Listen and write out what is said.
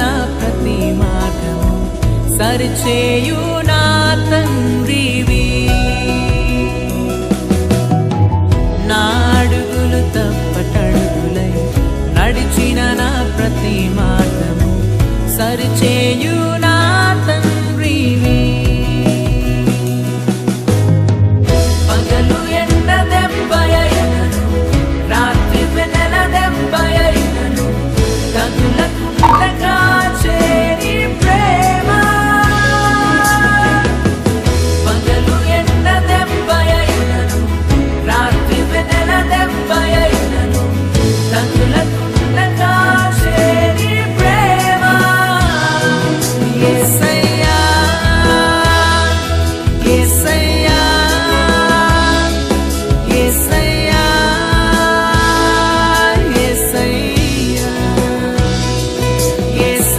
నా ప్రతి మాటను సరిచేయు నా తండ్రివి. నాడుగులు తప్పటడుగులై నడిచిన నా ప్రతి మాటను సరిచేయు yes